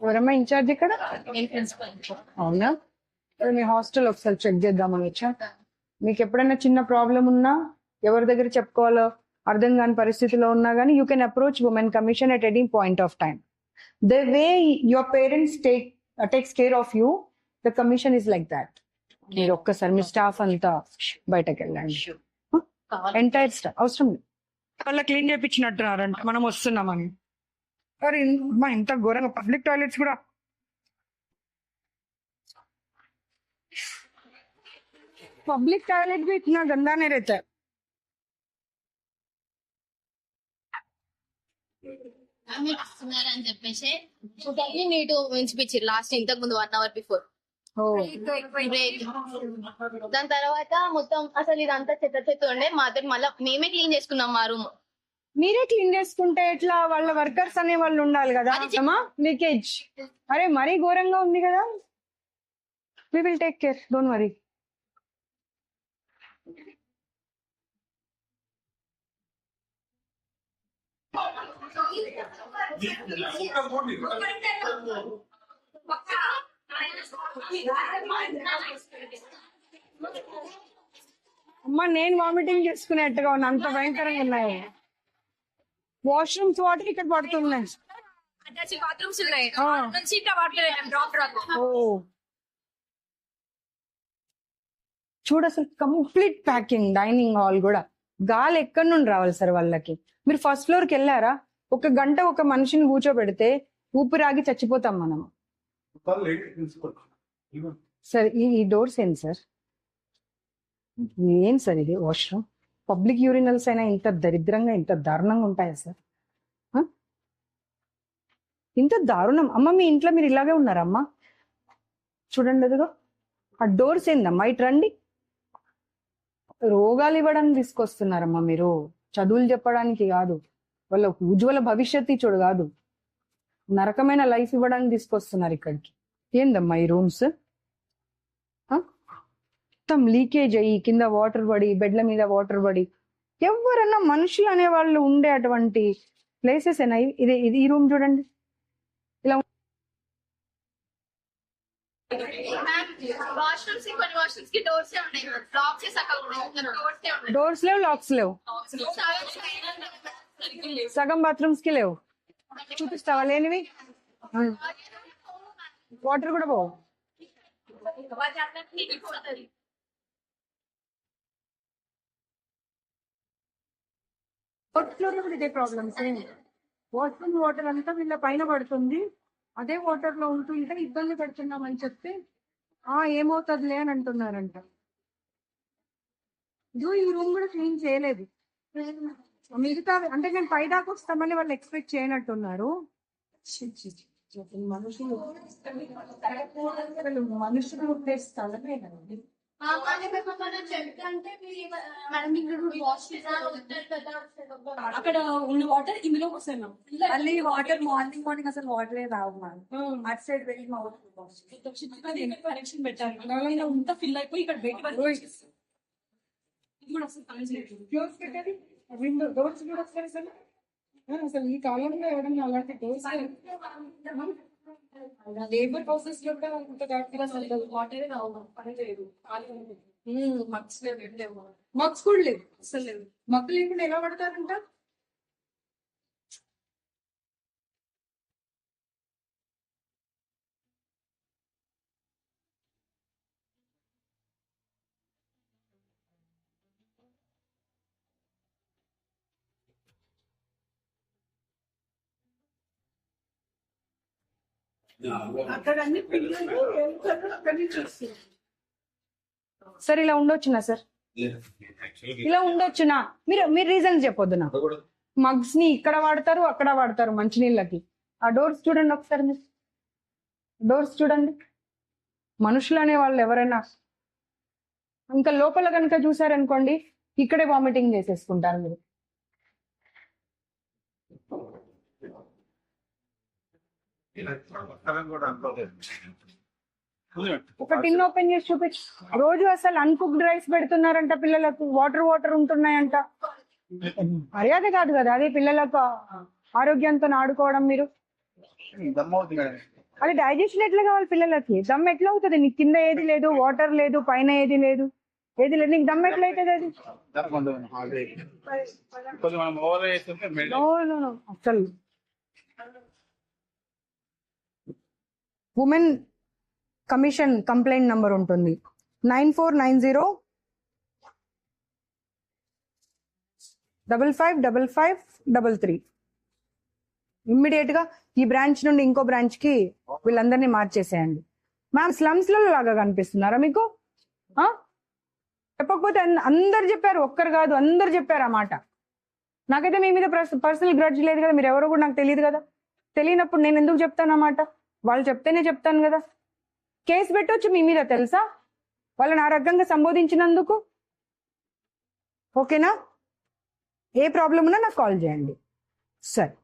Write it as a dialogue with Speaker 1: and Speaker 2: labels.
Speaker 1: ఎవరమ్మా ఇన్ఛార్జ్ ఇక్కడ? అవునా? సరే, మీ హాస్టల్ ఒకసారి చెక్ చేద్దామని వచ్చా. మీకు ఎప్పుడైనా చిన్న ప్రాబ్లం ఉన్నా ఎవరి దగ్గర చెప్పుకోవాలో అర్థం కాని పరిస్థితిలో ఉన్నా కానీ you can approach women commission at any point of time the way your parents take takes care of you the commission is like that మీరు ఒక్కసారి మీ స్టాఫ్ అంతా బయటకు వెళ్ళండి ఎంటైర్ స్టాఫ్ అవసరం లేదు వాళ్ళ క్లీన్ చేయించినట్టున్నారంట మనం వస్తున్నామని అరే మా ఇంత ఘోరంగా పబ్లిక్ టాయిలెట్స్ కూడా पब्लिक टॉयलेट भी इतना गंदा नहीं रहता है
Speaker 2: ఇస్తున్నారని చెప్పేసి చూడండి నీట్ ఉంచిపించారు లాస్ట్ ఇంతకు ముందు వన్ అవర్ బిఫోర్ బ్రేక్ దాని తర్వాత మొత్తం అసలు ఇదంతా చెత్త చెత్త ఉండే మాతో మళ్ళీ మేమే క్లీన్ చేసుకున్నాం మా రూమ్
Speaker 1: మీరే క్లీన్ చేసుకుంటే ఎట్లా? వాళ్ళ వర్కర్స్ అనే వాళ్ళు ఉండాలి కదా లీకేజ్ అరే మరీ ఘోరంగా ఉంది కదా. We will take care don't worry అమ్మా నేను వామిటింగ్ చేసుకునేట్టుగా ఉన్నా. అంత భయంకరంగా ఉన్నాయి. వాష్రూమ్స్ వాటర్ ఇక్కడ పడుతున్నాయి.
Speaker 3: బాత్రూమ్స్ ఉన్నాయి.
Speaker 1: ఆ.
Speaker 3: నుంచి ఇట్లా పడుతున్నాయి డ్రాప్ డ్రాప్
Speaker 1: ఓ. చూడు అసలు కంప్లీట్ ప్యాకింగ్ డైనింగ్ హాల్ కూడా. గాలి ఎక్కడి నుండి రావాలి సార్ వాళ్ళకి? మీరు ఫస్ట్ ఫ్లోర్కి వెళ్ళారా? ఒక గంట ఒక మనిషిని కూర్చోబెడితే ఊపిరాగి చచ్చిపోతాం మనం. సార్ ఈ ఈ డోర్స్ ఏంటి సార్? ఏం సార్ ఇది? వాష్రూమ్? పబ్లిక్ యూరినల్స్ అయినా ఇంత దరిద్రంగా ఇంత దారుణంగా ఉంటాయా సార్? ఇంత దారుణం. అమ్మ మీ ఇంట్లో మీరు ఇలాగే ఉన్నారమ్మా చూడండి అదిగో. ఆ డోర్స్ ఏందమ్మా? ఇటు రండి. రోగాలు ఇవ్వడానికి తీసుకొస్తున్నారమ్మా మీరు. చదువులు చెప్పడానికి కాదు. వాళ్ళ ఉజ్వల భవిష్యత్తు చూడు కాదు. నరకమైన లైఫ్ ఇవ్వడానికి తీసుకొస్తున్నారు ఇక్కడికి. ఏందమ్మా ఈ రూమ్స్? మొత్తం లీకేజ్ అయ్యి కింద వాటర్ పడి బెడ్ల మీద వాటర్ పడి. ఎవరన్నా మనుషులు అనే వాళ్ళు ఉండే అటువంటి ప్లేసెస్ ఏనా? ఇది ఇది ఈ రూమ్ చూడండి.
Speaker 2: ఉన్నాయి డోర్స్
Speaker 1: లేవు. లాక్స్ లేవు సగం బాత్రూమ్స్కి లేవు. చూపిస్తావా లేనివి? వాటర్ కూడా పోవు. ఫోర్త్ ఫ్లోర్లో కూడా ఇదే ప్రాబ్లమ్స్ వాష్రూమ్ వాటర్ అంతా వీళ్ళ పైన పడుతుంది. అదే వాటర్లో ఉంటుంటే ఇబ్బంది పెడుతున్నామని చెప్తే ఆ ఏమవుతుందిలే అని అంటున్నారంట. ఇదిగో ఈ రూమ్ కూడా క్లీన్ చేయలేదు. మిగతా అంటే నేను పై దాకా వస్తామని వాళ్ళు ఎక్స్పెక్ట్ చేయనట్టున్నారు. మనుషులు మనుషులు
Speaker 3: అక్కడ ఉన్న వాటర్ ఇందులో మ్యామ్
Speaker 4: మళ్ళీ వాటర్ మార్నింగ్ మార్నింగ్ అసలు వాటర్ రావు మ్యామ్ అటు సైడ్ వెళ్ళి మా
Speaker 3: కనెక్షన్ అంతా ఫిల్ అయిపోయి ఇక్కడ బయట
Speaker 1: విండో డోర్స్ కూడా వస్తాయి అసలు. అసలు ఈ కాలంలో ఎవడన్నా అలాంటి డోర్స్ లేబర్ ప్రాసెస్లో కూడా
Speaker 3: అసలు వాటర్. పని లేవు ఏం లేవు.
Speaker 1: మగ్స్ కూడా లేవు.
Speaker 3: అసలు లేవు.
Speaker 1: మగ్గు లేకుండా ఎలా పడతారంట? అక్కడ అన్ని పిల్లలు వెళ్తారు అక్కడి నుంచి వస్తారు సార్ ఇలా ఉండొచ్చునా సార్? ఇలా ఉండొచ్చునా? మీరు మీరు రీజన్ చెప్పొద్దు నాకు మగ్స్ని ఇక్కడ వాడతారు అక్కడ వాడతారు మంచినీళ్ళకి. ఆ డోర్స్ చూడండి ఒకసారి మీరు. డోర్స్ చూడండి. మనుషులు అనే వాళ్ళు ఎవరైనా. ఇంకా లోపల కనుక చూసారనుకోండి ఇక్కడే వామిటింగ్ చేసేసుకుంటారు మీరు. ఒక టిన్ ఓపెన్ చేసి చూపించు. రోజు అసలు అన్కుక్డ్ రైస్ పెడుతున్నారంట పిల్లలకు. వాటర్ వాటర్ ఉంటున్నాయంట. మర్యాద కాదు కదా. అదే పిల్లలకు ఆరోగ్యంతో ఆడుకోవడం మీరు. అది డైజెషన్ ఎట్లా కావాలి పిల్లలకి? దమ్ ఎట్లా అవుతుంది? నీకు కింద ఏది లేదు వాటర్ లేదు పైన ఏది లేదు ఏది లేదు. నీకు దమ్ ఎట్లా అవుతుంది అది?
Speaker 5: కొంచెం మనం ఓవర్ చేస్తుంటే
Speaker 1: నో నో నో. అసలు ఉమెన్ కమిషన్ కంప్లైంట్ నంబర్ ఉంటుంది. Nine four nine zero double five double five double three. ఇమ్మీడియట్గా ఈ బ్రాంచ్ నుండి ఇంకో బ్రాంచ్కి వీళ్ళందరినీ మార్చేసేయండి. మ్యామ్ స్లమ్స్లో లాగా కనిపిస్తున్నారా మీకు? ఆ? చెప్పకపోతే అందరు చెప్పారు ఒక్కరు కాదు అందరు చెప్పారు ఆ మాట. నాకైతే మీ మీద పర్సనల్ గ్రడ్జ్ లేదు కదా మీరు ఎవరో కూడా నాకు తెలియదు కదా. తెలియనప్పుడు నేను ఎందుకు చెప్తాను అన్నమాట వాళ్ళు చెప్తేనే చెప్తాను కదా. కేసు పెట్టొచ్చు మీ మీద తెలుసా? వాళ్ళని ఆ రకంగా సంబోధించినందుకు. ఓకేనా? ఏ ప్రాబ్లం ఉన్నా నాకు కాల్ చేయండి. సరే.